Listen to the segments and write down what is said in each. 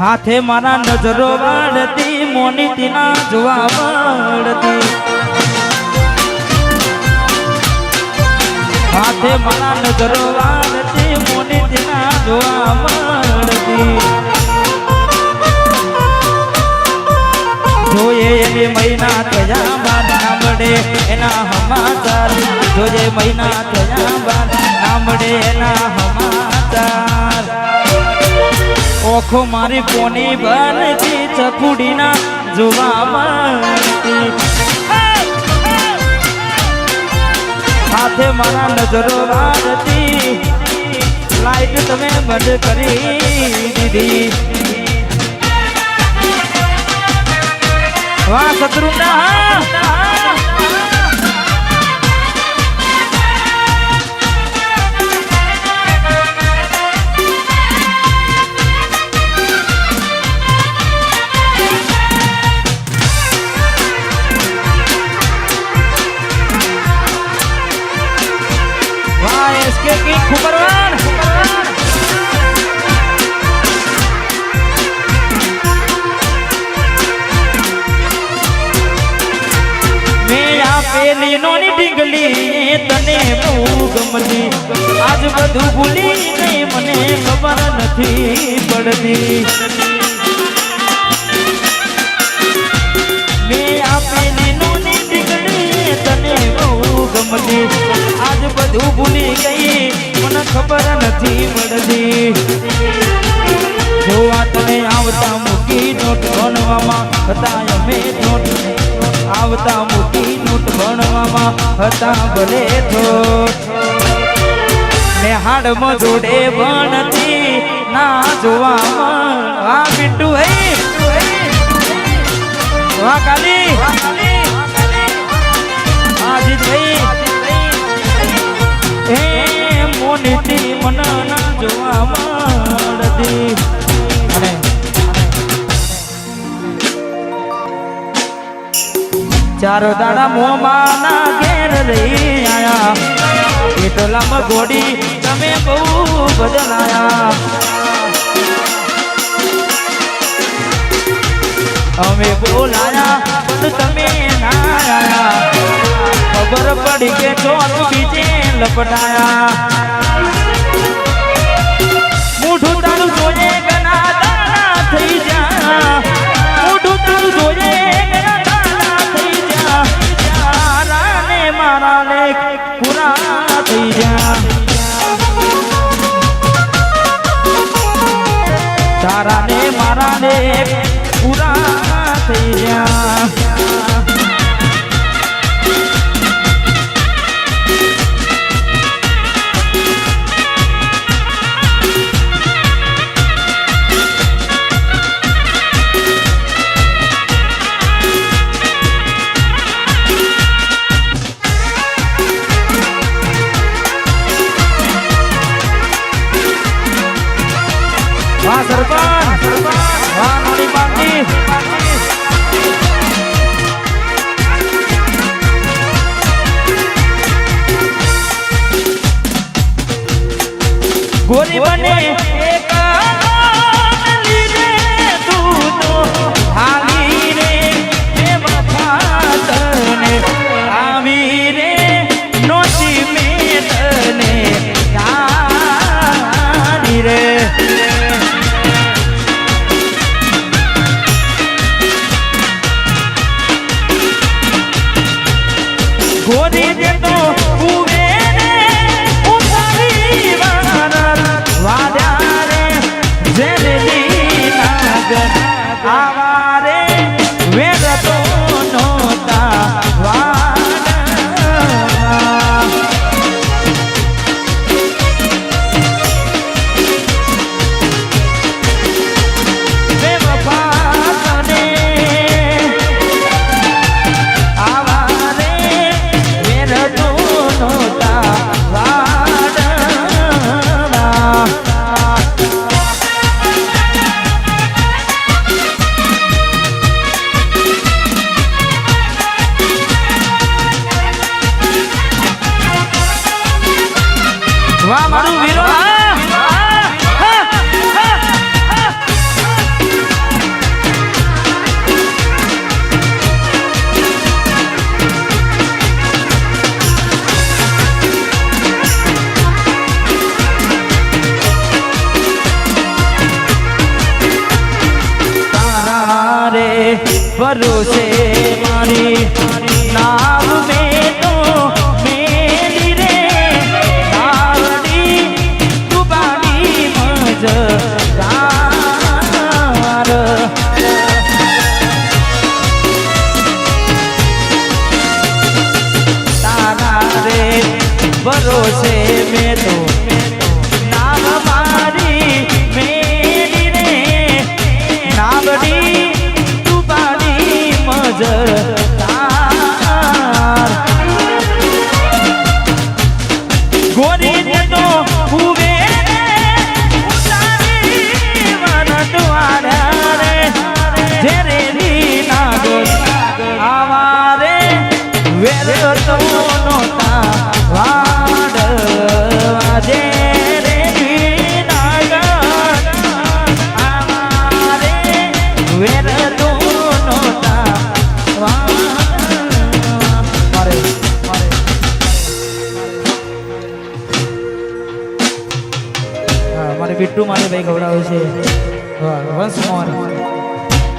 હાથે મારા નજરો વાળતી, મોની તીના જોવા વાળતી. હાથે મારા નજરો વાળતી, મોની તીના જોવા મળતી જોઈએ એની મહિના થયા મારા મળે એના હમાચાર જોઈએ મહિના થયા મારા મળે એના હમાચાર ઓખો મારી પોની બનતી ચકુડીના જોવા મળતી સાથે મારા નજરો વાળતી, લાઈટ તમે બંધ કરી દીધી. વાહ શત્રુના કિંગ ખુબરવાન મેં આપેલી નોની ડીંગલી તને બહુ ગમતી આજ બધું ભૂલી ગઈ મને ખબર નથી પડતી. ને હાડમાં જોડે ભણતી ના જોવામાં આ પિન્ટુ હે. વાહ કાલી. આ જીતભાઈ હે. મોનીતી મન ના જોવા મળતી ચારો દાડા મોમાં ના ઘેર રહી આયા. એટલામાં ઘોડી, તમે બહુ બદલાયા. અમે બોલાયા, પણ તમે ના આયા. ખબર પડી કે ચોર બીજે લપટાયા. Rusia. કરી દેતો ઉભે ઉતારી મારા દ્વારા રે. જેરે રીના ગો આવા મારે બિટ્ટુ મારે ભાઈ ખવડાવે છે. વંશ મોહન.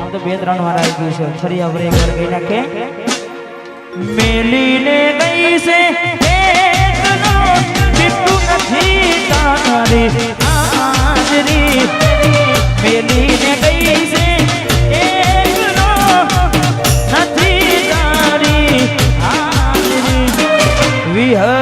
આમ તો બે ત્રણ વાર આવી ગયું છે. ફરી આપણે એક વાર ગઈ નાખે. મેલીને ગઈ છે બિટ્ટુ નથી તારે હાજરી. મેલીને ગઈ છે નથી તારી હાજરી. વિહર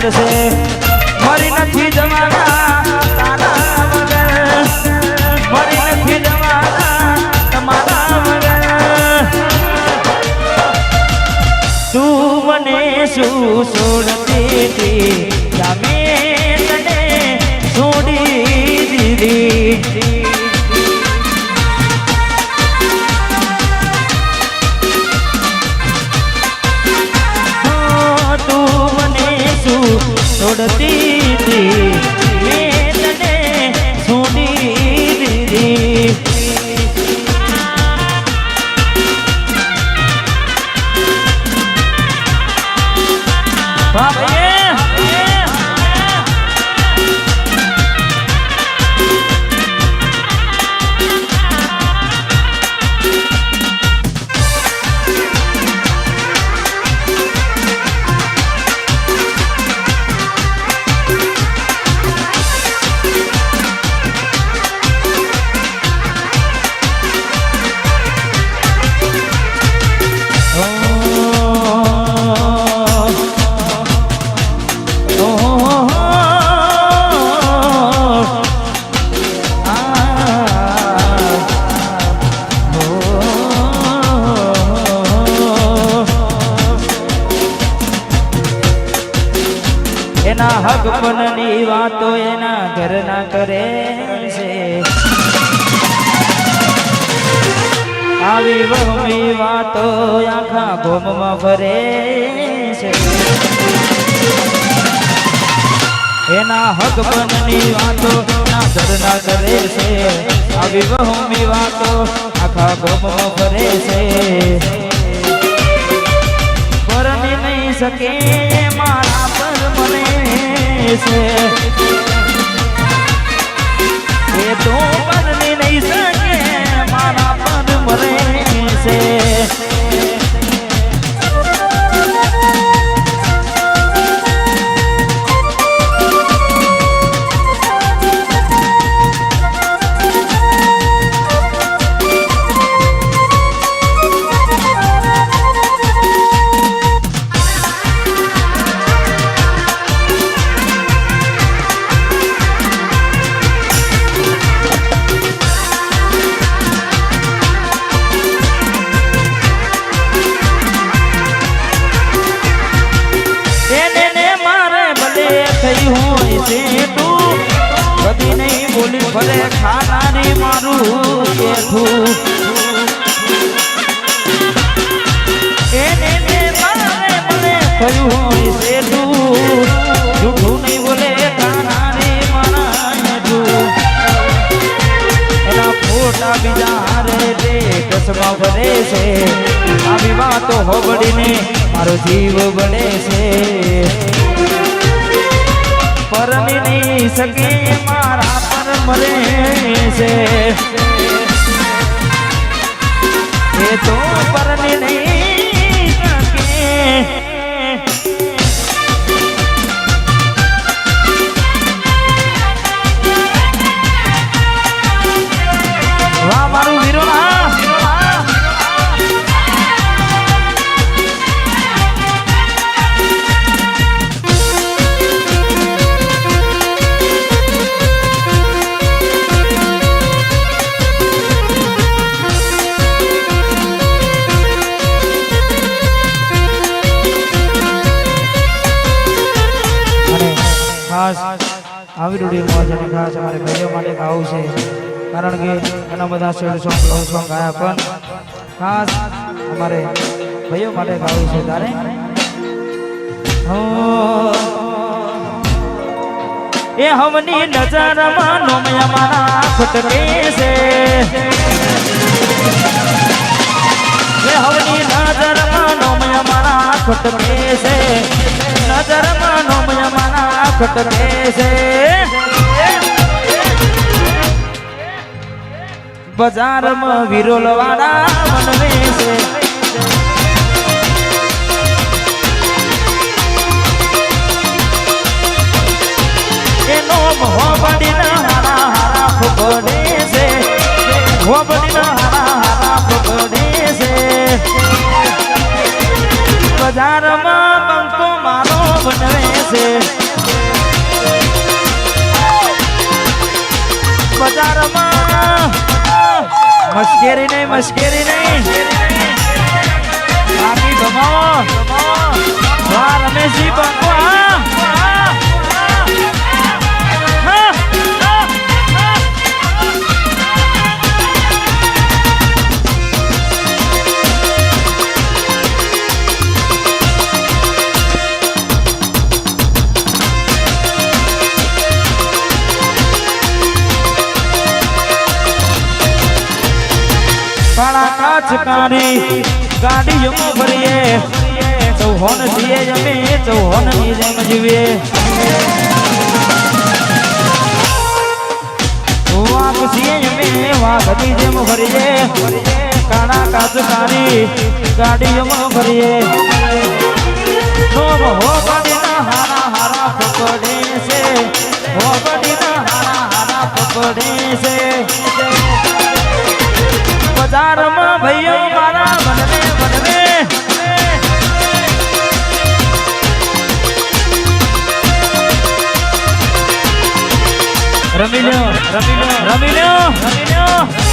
되세요. છોડતી આવી વાતો એના ઘરના કરે છે. આવી બહુમી વાતો આખા ગોમમાં ફરે છે. એના હક બનની વાતો ના ધરના કરે છે. આવી બહુમી વાતો આખા ગોમમાં ફરે છે. પરણી નહીં શકે છે. કસમાં ભરે છે. આવી વાતો હોબડીને મારો જીવ બને છે. પરણી નહીં શકે મારા પર મરે છે. એ તો પરણી નહીં ખાસ અમારે ભાઈઓ માટે ગાવું છે. કારણ કે ઘણા બધા શેડ સોંગ, લવ સોંગ ગાયા, પણ ખાસ અમારે ભાઈઓ માટે ગાવું છે તારે. એ હમની નજરમાં નોમયા મારા ખટકે છે. એ હવની નજરમાં નોમયા મારા ખટકે છે. નજરમાં નોમયા મારા ખટકે છે. બજારમાં વિરોલવાળા મનવે છે. એનો ફૂકડે છે. મોહબડીના હારા છે. બજારમાં બંકો મારો બનવે છે. બજારમાં મશ્કેરી નહીં મશ્કેરી નહીં. બાકી વાહ રમેશજી બંકો છીએ જમે વાઘની જેમ ભરીએ. કાળા કાચ કાઢી ગાડીઓમાં ભરીએ. નોમ હો ગાડીના હારા બજારમાં ભાઈઓ મારા બનવે રમી લો રમી લો રમી લો રમી લ્યો.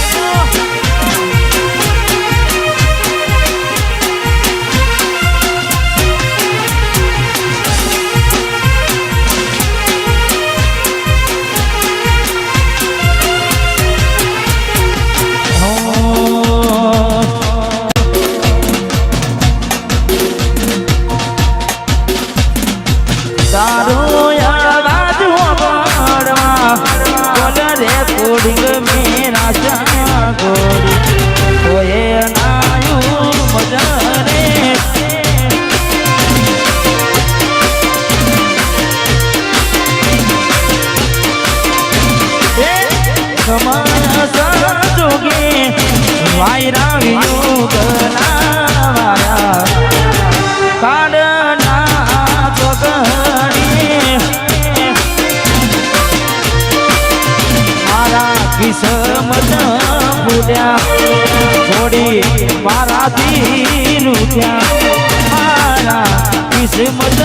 કિસ્મત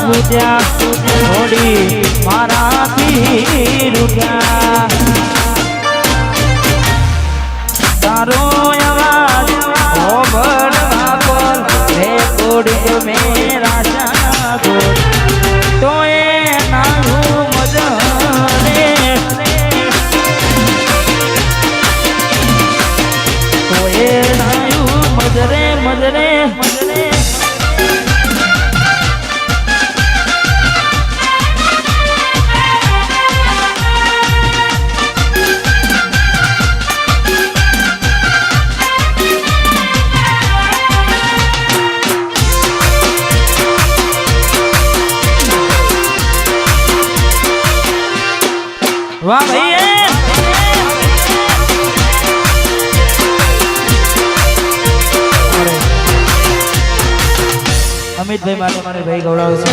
ફૂટ્યા છોડી મારાથી રૂઠ્યા તારો અવાજ ઓભળવા બોલ રે કોડી મેરા સાગોર તો એ નાનું મજરે તો એ અમિતભાઈ માટે મારે ભાઈ ગૌરવ છે ખાસ